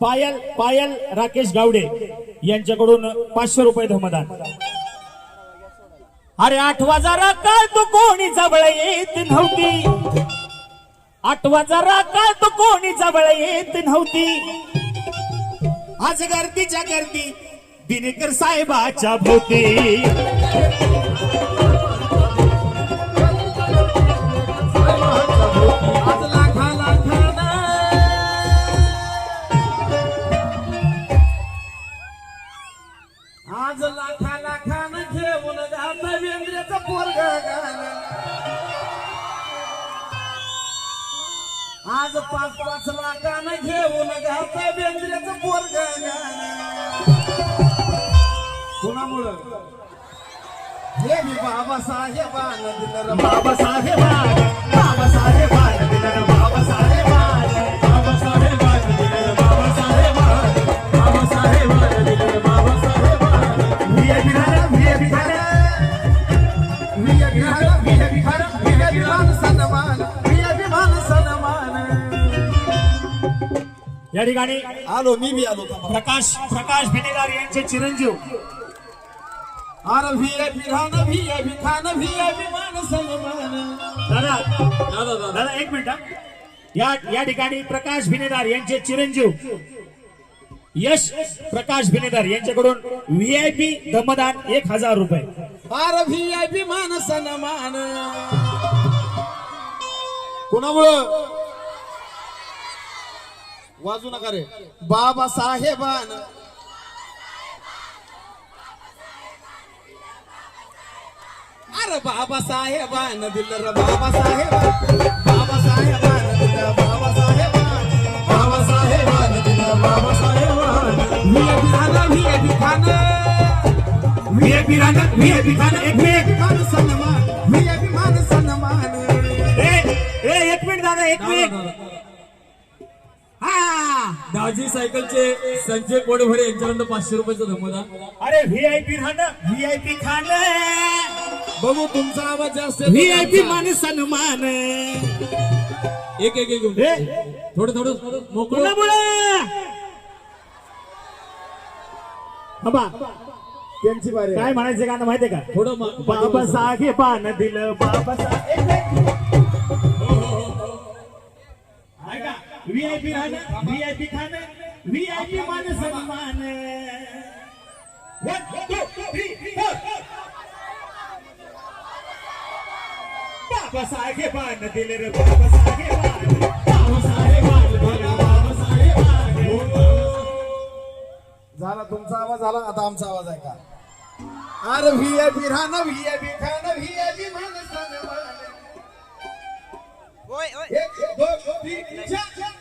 पायल पायल राकेश गावडे. यांच्याकडून पाचशे रुपये धमदान अरे आठवा जरा काय तो कोणी जवळ येत नव्हती. आठवा जरा काय तो कोणी जवळ येत नव्हती. आज गर्दीच्या गर्दी दिनेकर साहेबाच्या भोवती. आज लाखा लाखान घेऊन जात वेंद्रेच पोरग आज पाच पाच लाखान घेऊन जात वेंद्रेच पोरग कुणामुळं? हे मी बाबासाहेबानं दिलं रे. या ठिकाणी आलो मी बी आलो. प्रकाश प्रकाश भिनेदार यांचे चिरंजीव. सन्मान. दादा दादा एक मिनिट. या या ठिकाणी प्रकाश भिनेदार यांचे चिरंजीव. यश प्रकाश भिनेदार यांच्याकडून व्हीआयपी दमदान एक हजार रुपये. अरे भी अभिमान सन्मान. कोणामुळं? वाजू नका रे. बाबा साहेबान. अरे बाबा साहेबान दिलं रे बाबा साहेब बाबा साहेबान दिलं बाबा साहेबान. बाबा साहेबान दिलं बाबा साहेबान. मी मी व्हीआयपी खाना एक अभिमान सन्मान मी अभिमान सन्मान. ए ए, एक मिनिट दादा एक मिनिट. दाजी सायकलचे संजय पोडभरे यांच्याकडनं पाचशे रुपयाचं धमदान अरे व्हीआयपी राहणं व्हीआयपी खाणं बघू तुमचा आवाज जास्त येतो व्हीआयपी आमचा. मान सन्मान. एक एक एक घेऊन थोडं थोडं थोडं. मोकळं. बाबा त्यांची बारी आहे. काय म्हणायचं गाणं माहितीये का? थोडं मा- बाबा साहेबान दिलं बाबा व्हीआयपी राहणं व्हीआयपी खाणं व्हीआयपी मान सन्मान One, two, three, four. बाबा साहेबान दिलं रे बाबा साहेबान झाला तुमचा आवाज झाला आता आमचा आवाज आहे का अरे व्ही आय पी राहणं व्ही आय पी खाणं व्ही आय पी मान चार.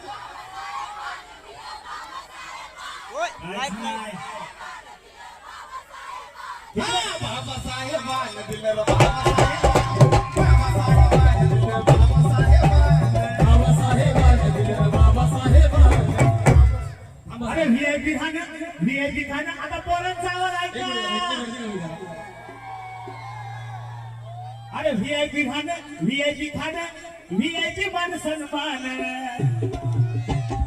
बाबासाहेबान दिलं बाबासाहेबान. बाबासाहेबान दिलं रे बाबासाहेबान. अरे व्हीआयपी खाणं व्हीआयपी खाणं आता पोरांचा आवाज ऐका अरे व्हीआयपी खाणं व्हीआयपी खाणं व्हीआयपी मान सन्मान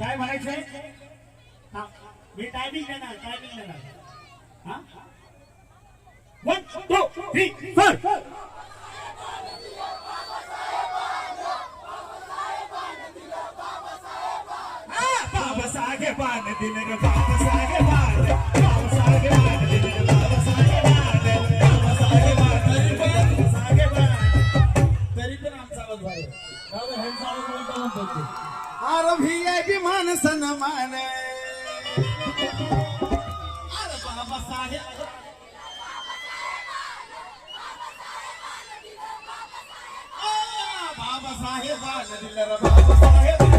काय म्हणायचंय? हा, मी टायमिंग देणार टायमिंग देणार. हा? वन टू थ्री फोर बाबा साहेबान दिलं रे बाबा साहेबान बाबा साहेबान दिलं रे बाबा साहेबान बाबा साहेबान दिलं रे बाबा साहेबान तरी पण आमचा आवाज भारी आहे. दादा, ह्यांचा आवाज तेव्हा कळतो. अरे व्ही आय पी मान. बाबासाहेबान दिलं रे बाबासाहेब